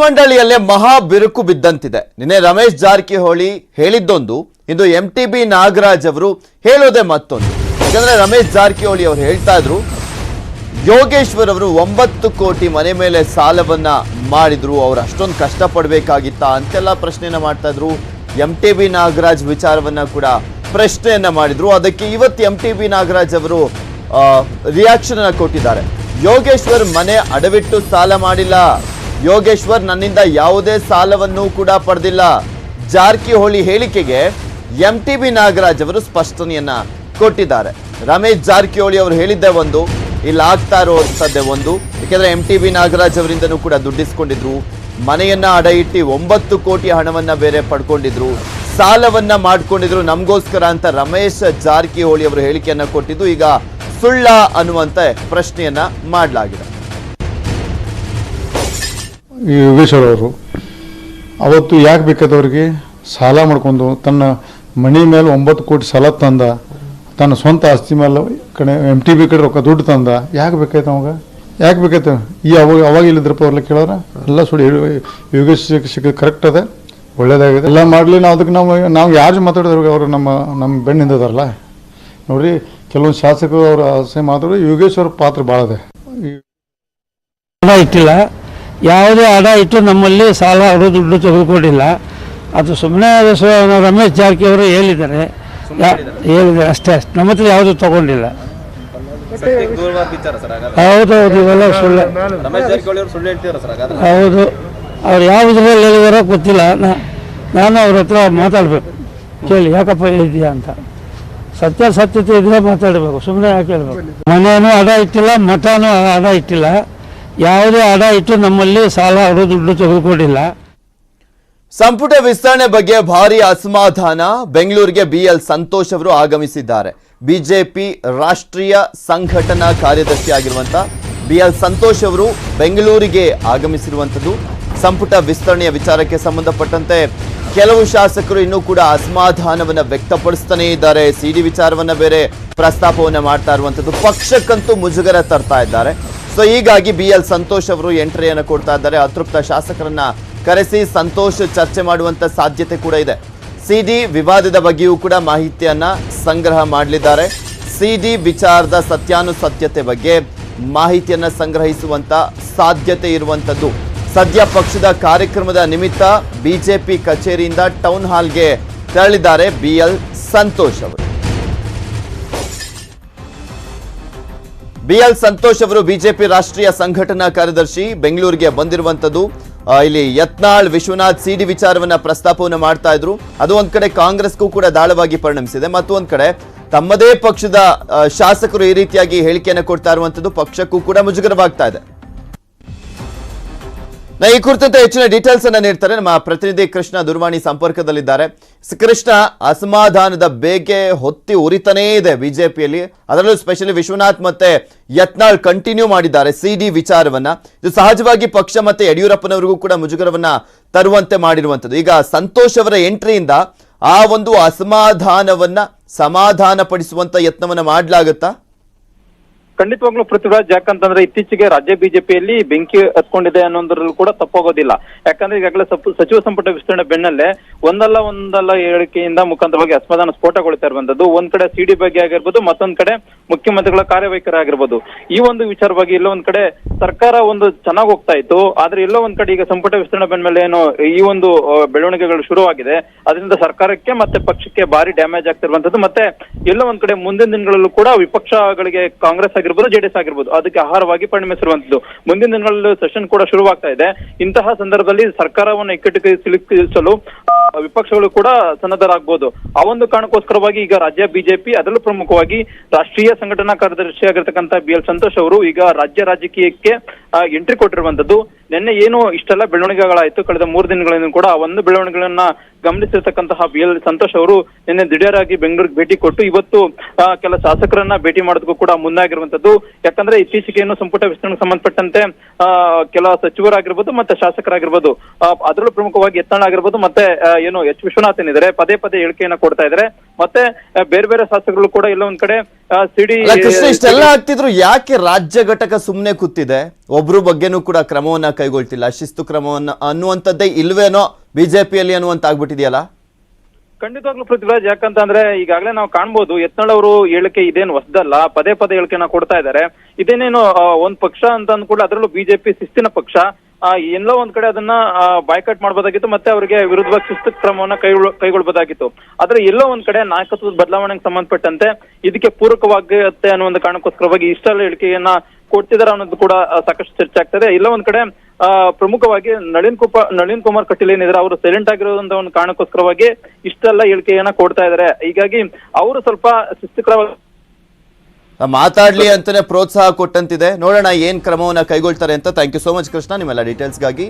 ಮಂಡಳಿಯಲ್ಲೇ ಮಹಾ ಬಿರುಕು ಬಿದ್ದಂತಿದೆ. ನಿನ್ನೆ ರಮೇಶ್ ಜಾರಕಿಹೊಳಿ ಹೇಳಿದ್ದೊಂದು, ಇಂದು ಎಂ ಟಿ ಬಿ ನಾಗರಾಜ್ ಅವರು ಹೇಳೋದೇ ಮತ್ತೊಂದು. ಯಾಕಂದ್ರೆ ರಮೇಶ್ ಜಾರಕಿಹೊಳಿ ಅವರು ಹೇಳ್ತಾ ಇದ್ರು, ಯೋಗೇಶ್ವರ್ ಅವರು ಒಂಬತ್ತು ಕೋಟಿ ಮನೆ ಮೇಲೆ ಸಾಲವನ್ನ ಮಾಡಿದ್ರು, ಅವ್ರು ಅಷ್ಟೊಂದು ಕಷ್ಟಪಡಬೇಕಾಗಿತ್ತಾ ಅಂತೆಲ್ಲ ಪ್ರಶ್ನೆಯನ್ನ ಮಾಡ್ತಾ ಇದ್ರು. ಎಂ ಟಿ ಬಿ ನಾಗರಾಜ್ ವಿಚಾರವನ್ನ ಕೂಡ ಪ್ರಶ್ನೆಯನ್ನ ಮಾಡಿದ್ರು. ಅದಕ್ಕೆ ಇವತ್ತು ಎಂ ಟಿ ಬಿ ನಾಗರಾಜ್ ಅವರು ರಿಯಾಕ್ಷನ್ ಕೊಟ್ಟಿದ್ದಾರೆ. ಯೋಗೇಶ್ವರ್ ಮನೆ ಅಡವಿಟ್ಟು ಸಾಲ ಮಾಡಿಲ್ಲ. ಯೋಗೇಶ್ವರ್ ನನ್ನಿಂದ ಯಾವುದೇ ಸಾಲವನ್ನು ಕೂಡ ಪಡೆದಿಲ್ಲ. ಜಾರಕಿಹೊಳಿ ಹೇಳಿಕೆಗೆ ಎಂ ಟಿ ಬಿ ನಾಗರಾಜ್ ಅವರು ಸ್ಪಷ್ಟನೆಯನ್ನ ಕೊಟ್ಟಿದ್ದಾರೆ. ರಮೇಶ್ ಜಾರಕಿಹೊಳಿ ಅವರು ಹೇಳಿದ್ದೆ ಒಂದು, ಇಲ್ಲಿ ಆಗ್ತಾ ಇರುವಂತದ್ದೇ ಒಂದು. ಯಾಕೆಂದ್ರೆ ಎಂ ಟಿ ಬಿ ನಾಗರಾಜ್ ಅವರಿಂದನೂ ಕೂಡ ದುಡ್ಡಿಸ್ಕೊಂಡಿದ್ರು. ಮನೆಯನ್ನ ಅಡ ಇಟ್ಟು ಒಂಬತ್ತು ಕೋಟಿ ಹಣವನ್ನ ಬೇರೆ ಪಡ್ಕೊಂಡಿದ್ರು. ಸಾಲವನ್ನ ಮಾಡ್ಕೊಂಡಿದ್ರು ನಮಗೋಸ್ಕರ ಅಂತ ರಮೇಶ್ ಜಾರಕಿಹೊಳಿ ಅವರು ಹೇಳಿಕೆಯನ್ನ ಕೊಟ್ಟಿದ್ದು. ಈಗ ಸುಳ್ಳ ಅನ್ನುವಂತ ಪ್ರಶ್ನೆಯನ್ನ ಮಾಡಲಾಗಿದೆ. ಈ ಯೋಗೇಶ್ವರ್ ಅವರು, ಅವತ್ತು ಯಾಕೆ ಬೇಕಾದವ್ರಿಗೆ ಸಾಲ ಮಾಡ್ಕೊಂಡು ತನ್ನ ಮನಿ ಮೇಲೆ ಒಂಬತ್ತು ಕೋಟಿ ಸಾಲ ತಂದ, ತನ್ನ ಸ್ವಂತ ಆಸ್ತಿ ಮೇಲೆ ಕಡೆ ಎಂ ಟಿ ಬಿ ಕಡೆ ರೊಕ್ಕ ದುಡ್ಡು ತಂದ, ಯಾಕೆ ಬೇಕಾಯ್ತು ಅವಾಗ? ಯಾಕೆ ಬೇಕಾಯ್ತು? ಈ ಅವಾಗ ಅವಾಗ ಇಲ್ಲಿದ್ರಪ್ಪ ಅವ್ರಲ್ಲಿ ಕೇಳೋರ? ಎಲ್ಲ ಹೇಳಿ, ಯೋಗೇಶ್ ಸಿಕ್ಕ ಕರೆಕ್ಟ್ ಅದ, ಒಳ್ಳೇದಾಗಿದೆ. ಎಲ್ಲ ಮಾಡಲಿ, ನಾವು ಅದಕ್ಕೆ ನಾವು ನಾವು ಯಾರು ಮಾತಾಡಿದ್ರು ಅವರು ನಮ್ಮ ನಮ್ಮ ಬೆಣ್ಣಿಂದದಾರಲ್ಲ ನೋಡ್ರಿ, ಕೆಲವೊಂದು ಶಾಸಕರು ಅವರು ಆಸೆ ಮಾತಾಡೋದು ಯೋಗೇಶ್ವರ ಪಾತ್ರ ಭಾಳ ಇಟ್ಟಿಲ್ಲ. ಯಾವುದೇ ಅಡ ಇಟ್ಟು ನಮ್ಮಲ್ಲಿ ಸಾಲ ಅವರು ದುಡ್ಡು ತೆಗೆದುಕೊಂಡಿಲ್ಲ. ಅದು ಸುಮ್ಮನೆ ರಮೇಶ್ ಜಾರಕಿಹೊಳಿ ಹೇಳಿದ್ದಾರೆ. ಯಾ- ಹೇಳಿದ್ದಾರೆ. ಅಷ್ಟೇ ಅಷ್ಟೇ. ನಮ್ಮ ಹತ್ರ ಯಾವುದು ತಗೊಂಡಿಲ್ಲ. ಹೌದು ಹೌದು ಇವೆಲ್ಲ ಸುಳ್ಳು. ರಮೇಶ್ ಜಾರಕಿಹೊಳಿ ಅವರು ಸುಳ್ಳು ಹೇಳ್ತಿದಾರೆ ಸರ್ ಹೌದು. ಅವ್ರು ಯಾವ ಇದ್ರಲ್ಲಿ ಹೇಳಿದಾರೋ ಗೊತ್ತಿಲ್ಲ. ನಾ- ನಾನು ಅವ್ರ ಹತ್ರ ಮಾತಾಡಬೇಕು. ಕೇಳಿ ಯಾಕಪ್ಪ ಹೇಳಿದ್ಯಾ ಅಂತ. ಸತ್ಯ ಸತ್ಯತೆ ಇದ್ರೆ ಮಾತಾಡಬೇಕು. ಸುಮ್ಮನೆ ಯಾಕೆ ಹೇಳ್ಬೇಕು? ಮನೆಯೂ ಅಡ ಇಟ್ಟಿಲ್ಲ ಮಠನೂ ಅಡ ಇಟ್ಟಿಲ್ಲ. ಯಾವುದೇ ಅಡ ಇಟ್ಟು ನಮ್ಮಲ್ಲಿ ಸಾಲ ಅವರು ದುಡ್ಡು ತೆಗೆದುಕೊಂಡಿಲ್ಲ. ಸಂಪುಟ ವಿಸ್ತರಣೆ ಬಗ್ಗೆ ಭಾರಿ ಅಸಮಾಧಾನ. ಬೆಂಗಳೂರಿಗೆ ಬಿಎಲ್ ಸಂತೋಷ್ ಅವರು ಆಗಮಿಸಿದ್ದಾರೆ. ಬಿಜೆಪಿ ರಾಷ್ಟ್ರೀಯ ಸಂಘಟನಾ ಕಾರ್ಯದರ್ಶಿ ಆಗಿರುವಂತ ಬಿಎಲ್ ಸಂತೋಷ್ ಅವರು ಬೆಂಗಳೂರಿಗೆ ಆಗಮಿಸಿರುವಂಥದ್ದು ಸಂಪುಟ ವಿಸ್ತರಣೆಯ ವಿಚಾರಕ್ಕೆ ಸಂಬಂಧಪಟ್ಟಂತೆ ಕೆಲವು ಶಾಸಕರು ಇನ್ನೂ ಕೂಡ ಅಸಮಾಧಾನವನ್ನು ವ್ಯಕ್ತಪಡಿಸ್ತಾನೇ ಇದ್ದಾರೆ. ಸಿಡಿ ವಿಚಾರವನ್ನ ಬೇರೆ ಪ್ರಸ್ತಾಪವನ್ನು ಮಾಡ್ತಾ ಇರುವಂಥದ್ದು ಪಕ್ಷಕ್ಕಂತೂ ಮುಜುಗರ ತರ್ತಾ ಇದ್ದಾರೆ. ಸೊ ಹೀಗಾಗಿ ಬಿ ಎಲ್ ಸಂತೋಷ್ ಅವರು ಎಂಟ್ರಿಯನ್ನು ಕೊಡ್ತಾ ಇದ್ದಾರೆ. ಅತೃಪ್ತ ಶಾಸಕರನ್ನ ಕರೆಸಿ ಸಂತೋಷ್ ಚರ್ಚೆ ಮಾಡುವಂತ ಸಾಧ್ಯತೆ ಕೂಡ ಇದೆ. ಸಿಡಿ ವಿವಾದದ ಬಗ್ಗೆಯೂ ಕೂಡ ಮಾಹಿತಿಯನ್ನ ಸಂಗ್ರಹ ಮಾಡಲಿದ್ದಾರೆ. ಸಿಡಿ ವಿಚಾರದ ಸತ್ಯಾನುಸತ್ಯತೆ ಬಗ್ಗೆ ಮಾಹಿತಿಯನ್ನ ಸಂಗ್ರಹಿಸುವಂತ ಸಾಧ್ಯತೆ ಇರುವಂತದ್ದು. ಸದ್ಯ ಪಕ್ಷದ ಕಾರ್ಯಕ್ರಮದ ನಿಮಿತ್ತ ಬಿಜೆಪಿ ಕಚೇರಿಯಿಂದ ಟೌನ್ ಹಾಲ್ಗೆ ತೆರಳಿದ್ದಾರೆ ಬಿ ಎಲ್ ಸಂತೋಷ್ ಅವರು. ಬಿಎಲ್ ಸಂತೋಷ್ ಅವರು ಬಿಜೆಪಿ ರಾಷ್ಟ್ರೀಯ ಸಂಘಟನಾ ಕಾರ್ಯದರ್ಶಿ, ಬೆಂಗಳೂರಿಗೆ ಬಂದಿರುವಂತದ್ದು ಇಲ್ಲಿ ಯತ್ನಾಳ್, ವಿಶ್ವನಾಥ್ ಸಿಡಿ ವಿಚಾರವನ್ನ ಪ್ರಸ್ತಾಪವನ್ನು ಮಾಡ್ತಾ ಇದ್ರು. ಅದು ಒಂದ್ ಕಡೆ ಕಾಂಗ್ರೆಸ್ಗೂ ಕೂಡ ದಾಳವಾಗಿ ಪರಿಣಮಿಸಿದೆ. ಮತ್ತೊಂದ್ ಕಡೆ ತಮ್ಮದೇ ಪಕ್ಷದ ಶಾಸಕರು ಈ ರೀತಿಯಾಗಿ ಹೇಳಿಕೆಯನ್ನು ಕೊಡ್ತಾ ಇರುವಂತದ್ದು ಪಕ್ಷಕ್ಕೂ ಕೂಡ ಮುಜುಗರವಾಗ್ತಾ ಇದೆ. ಈ ಕುರಿತಂತೆ ಹೆಚ್ಚಿನ ಡೀಟೇಲ್ಸ್ ಅನ್ನ ನೀಡ್ತಾರೆ. ನಮ್ಮ ಪ್ರತಿನಿಧಿ ಕೃಷ್ಣ ದುರ್ವಾಣಿ ಸಂಪರ್ಕದಲ್ಲಿದ್ದಾರೆ. ಸ- ಕೃಷ್ಣ, ಅಸಮಾಧಾನದ ಬೇಗೆ ಹೊತ್ತಿ ಉರಿತಾನೇ ಇದೆ ಬಿಜೆಪಿಯಲ್ಲಿ. ಅದರಲ್ಲೂ ಸ್ಪೆಷಲಿ ವಿಶ್ವನಾಥ್ ಮತ್ತೆ ಯತ್ನಾಳ್ ಕಂಟಿನ್ಯೂ ಮಾಡಿದ್ದಾರೆ ಸಿಡಿ ವಿಚಾರವನ್ನ. ಇದು ಸಹಜವಾಗಿ ಪಕ್ಷ ಮತ್ತೆ ಯಡಿಯೂರಪ್ಪನವರಿಗೂ ಕೂಡ ಮುಜುಗರವನ್ನ ತರುವಂತೆ ಮಾಡಿರುವಂತದ್ದು ಈಗ ಸಂತೋಷ್ ಅವರ ಎಂಟ್ರಿಯಿಂದ ಆ ಒಂದು ಅಸಮಾಧಾನವನ್ನ ಸಮಾಧಾನ ಪಡಿಸುವಂತ ಯತ್ನವನ್ನ ಮಾಡ್ಲಾಗತ್ತಾ? ಖಂಡಿತವಾಗ್ಲೂ ಪೃಥ್ವಿರಾಜ್, ಯಾಕಂತಂದ್ರೆ ಇತ್ತೀಚೆಗೆ ರಾಜ್ಯ ಬಿಜೆಪಿಯಲ್ಲಿ ಬೆಂಕಿ ಹತ್ಕೊಂಡಿದೆ ಅನ್ನೋದ್ರಲ್ಲೂ ಕೂಡ ತಪ್ಪಾಗೋದಿಲ್ಲ. ಯಾಕಂದ್ರೆ ಈಗಾಗಲೇ ಸಚಿವ ಸಂಪುಟ ವಿಸ್ತರಣೆ ಬೆನ್ನಲ್ಲೇ ಒಂದಲ್ಲ ಒಂದಲ್ಲ ಹೇಳಿಕೆಯಿಂದ ಮುಖಾಂತರವಾಗಿ ಅಸಮಾಧಾನ ಸ್ಫೋಟಗೊಳ್ತಾ ಇರುವಂತದ್ದು ಒಂದ್ ಕಡೆ ಸಿಡಿ ಬಗ್ಗೆ ಆಗಿರ್ಬೋದು, ಮತ್ತೊಂದ್ ಕಡೆ ಮುಖ್ಯಮಂತ್ರಿಗಳ ಕಾರ್ಯವೈಖರಿ ಆಗಿರ್ಬೋದು. ಈ ಒಂದು ವಿಚಾರವಾಗಿ ಇಲ್ಲೊಂದ್ ಒಂದ್ ಕಡೆ ಸರ್ಕಾರ ಒಂದು ಚೆನ್ನಾಗಿ ಹೋಗ್ತಾ ಇತ್ತು, ಆದ್ರೆ ಎಲ್ಲೋ ಒಂದ್ ಕಡೆ ಈಗ ಸಂಪುಟ ವಿಸ್ತರಣೆ ಬಂದ್ಮೇಲೆ ಏನು ಈ ಒಂದು ಬೆಳವಣಿಗೆಗಳು ಶುರುವಾಗಿದೆ. ಅದರಿಂದ ಸರ್ಕಾರಕ್ಕೆ ಮತ್ತೆ ಪಕ್ಷಕ್ಕೆ ಭಾರಿ ಡ್ಯಾಮೇಜ್ ಆಗ್ತಿರುವಂತದ್ದು ಮತ್ತೆ ಎಲ್ಲೋ ಒಂದ್ ಕಡೆ ಮುಂದಿನ ದಿನಗಳಲ್ಲೂ ಕೂಡ ವಿಪಕ್ಷಗಳಿಗೆ ಕಾಂಗ್ರೆಸ್ ಆಗಿರ್ಬೋದು ಜೆಡಿಎಸ್ ಆಗಿರ್ಬೋದು, ಅದಕ್ಕೆ ಆಹಾರವಾಗಿ ಪರಿಣಮಿಸಿರುವಂತದ್ದು ಮುಂದಿನ ದಿನಗಳಲ್ಲೂ ಸೆಷನ್ ಕೂಡ ಶುರುವಾಗ್ತಾ ಇದೆ. ಇಂತಹ ಸಂದರ್ಭದಲ್ಲಿ ಸರ್ಕಾರವನ್ನು ಇಕ್ಕಟ್ಟಿಗೆ ಸಿಲುಕಿಸಲು ವಿಪಕ್ಷಗಳು ಕೂಡ ಸನ್ನದ್ಧರಾಗಬಹುದು ಆ ಒಂದು ಕಾರಣಕ್ಕೋಸ್ಕರವಾಗಿ ಈಗ ರಾಜ್ಯ ಬಿಜೆಪಿ ಅದರಲ್ಲೂ ಪ್ರಮುಖವಾಗಿ ರಾಷ್ಟ್ರೀಯ ಸಂಘಟನಾ ಕಾರ್ಯದರ್ಶಿ ಆಗಿರ್ತಕ್ಕಂಥ ಬಿ ಎಲ್ ಸಂತೋಷ್ ಅವರು ಈಗ ರಾಜ್ಯ ರಾಜಕೀಯಕ್ಕೆ ಎಂಟ್ರಿ ಕೊಟ್ಟಿರುವಂತದ್ದು ನಿನ್ನೆ ಏನು ಇಷ್ಟೆಲ್ಲ ಬೆಳವಣಿಗೆಗಳಾಯ್ತು. ಕಳೆದ ಮೂರು ದಿನಗಳಿಂದ ಕೂಡ ಒಂದು ಬೆಳವಣಿಗೆಗಳನ್ನ ಗಮನಿಸಿರ್ತಕ್ಕಂತಹ ಬಿ ಎಲ್ ಸಂತೋಷ್ ಅವರು ನಿನ್ನೆ ದಿಢೀರಾಗಿ ಬೆಂಗಳೂರಿಗೆ ಭೇಟಿ ಕೊಟ್ಟು ಇವತ್ತು ಕೆಲ ಶಾಸಕರನ್ನ ಭೇಟಿ ಮಾಡೋದಕ್ಕೂ ಕೂಡ ಮುಂದಾಗಿರುವಂತದ್ದು ಯಾಕಂದ್ರೆ ಇತ್ತೀಚೆಗೆ ಏನು ಸಂಪುಟ ವಿಸ್ತರಣೆಗೆ ಸಂಬಂಧಪಟ್ಟಂತೆ ಕೆಲ ಸಚಿವರಾಗಿರ್ಬೋದು ಮತ್ತೆ ಶಾಸಕರಾಗಿರ್ಬೋದು ಅದರಲ್ಲೂ ಪ್ರಮುಖವಾಗಿ ಎತ್ತಣ ಆಗಿರ್ಬೋದು ಮತ್ತೆ ಏನು ಎಚ್ ವಿಶ್ವನಾಥ್ ಏನಿದ್ದಾರೆ, ಪದೇ ಪದೇ ಹೇಳಿಕೆಯನ್ನ ಕೊಡ್ತಾ ಇದ್ದಾರೆ. ಮತ್ತೆ ಬೇರೆ ಬೇರೆ ಶಾಸಕರು ಕೂಡ ಎಲ್ಲ ಒಂದ್ ಕಡೆ ಸಿಡಿ ಇಷ್ಟೆಲ್ಲ ಆಗ್ತಿದ್ರು, ಯಾಕೆ ರಾಜ್ಯ ಘಟಕ ಸುಮ್ನೆ ಕೂತಿದೆ? ಒಬ್ರು ಬಗ್ಗೆನೂ ಕೂಡ ಕ್ರಮವನ್ನ ಕೈಗೊಳ್ತಿಲ್ಲ. ಶಿಸ್ತು ಕ್ರಮವನ್ನ ಅನ್ನುವಂಥದ್ದೇ ಇಲ್ವೇನೋ ಬಿಜೆಪಿಯಲ್ಲಿ ಅನ್ನುವಂತ ಆಗ್ಬಿಟ್ಟಿದೆಯಲ್ಲ ಖಂಡಿತವಾಗ್ಲೂ ಪೃಥ್ವಿರಾಜ್ ಯಾಕಂತ ಅಂದ್ರೆ ಈಗಾಗಲೇ ನಾವು ಕಾಣ್ಬೋದು ಅವರು ಹೇಳಿಕೆ ಇದೇನು ಹೊಸದಲ್ಲ, ಪದೇ ಪದೇ ಹೇಳಿಕೆನ ಕೊಡ್ತಾ ಇದ್ದಾರೆ. ಇದೇನೇನು ಒಂದ್ ಪಕ್ಷ ಅಂತ ಅಂದ್ಕೂಡ ಅದರಲ್ಲೂ ಬಿಜೆಪಿ ಶಿಸ್ತಿನ ಪಕ್ಷ. ಎಲ್ಲೋ ಒಂದ್ ಕಡೆ ಅದನ್ನ ಬಾಯ್ಕಟ್ ಮಾಡ್ಬೋದಾಗಿತ್ತು ಮತ್ತೆ ಅವರಿಗೆ ವಿರುದ್ಧವಾಗಿ ಶಿಸ್ತು ಕ್ರಮವನ್ನ ಕೈಗೊಳ್ಳ ಕೈಗೊಳ್ಬೋದಾಗಿತ್ತು. ಆದ್ರೆ ಎಲ್ಲೋ ಒಂದ್ ಕಡೆ ನಾಯಕತ್ವದ ಬದಲಾವಣೆಗೆ ಸಂಬಂಧಪಟ್ಟಂತೆ ಇದಕ್ಕೆ ಪೂರಕವಾಗುತ್ತೆ ಅನ್ನೋ ಒಂದು ಕಾರಣಕ್ಕೋಸ್ಕರವಾಗಿ ಇಷ್ಟೆಲ್ಲ ಹೇಳಿಕೆಯನ್ನ ಕೊಡ್ತಿದಾರೆ ಅನ್ನೋದು ಕೂಡ ಸಾಕಷ್ಟು ಚರ್ಚೆ ಆಗ್ತದೆ ಎಲ್ಲೋ ಒಂದ್ ಕಡೆ ಪ್ರಮುಖವಾಗಿ ನಳಿನ್ ಕುಮಾರ್ ನಳಿನ್ ಕುಮಾರ್ ಕಟೀಲ್ ಏನಿದ್ರೆ, ಅವರು ಸೈಲೆಂಟ್ ಆಗಿರೋದಂತ ಒಂದು ಕಾರಣಕ್ಕೋಸ್ಕರವಾಗಿ ಇಷ್ಟೆಲ್ಲ ಹೇಳಿಕೆಯನ್ನ ಕೊಡ್ತಾ ಇದಾರೆ. ಹೀಗಾಗಿ ಅವರು ಸ್ವಲ್ಪ ಶಿಸ್ತುಕ್ರವಾಗಿ ಮಾತಾಡ್ಲಿ ಅಂತಾನೆ ಪ್ರೋತ್ಸಾಹ ಕೊಟ್ಟಂತಿದೆ. ನೋಡೋಣ ಏನ್ ಕ್ರಮವನ್ನ ಕೈಗೊಳ್ತಾರೆ ಅಂತ. Thank you so much Krishna. ನಿಮ್ಮೆಲ್ಲ ಡೀಟೇಲ್ಸ್ಗಾಗಿ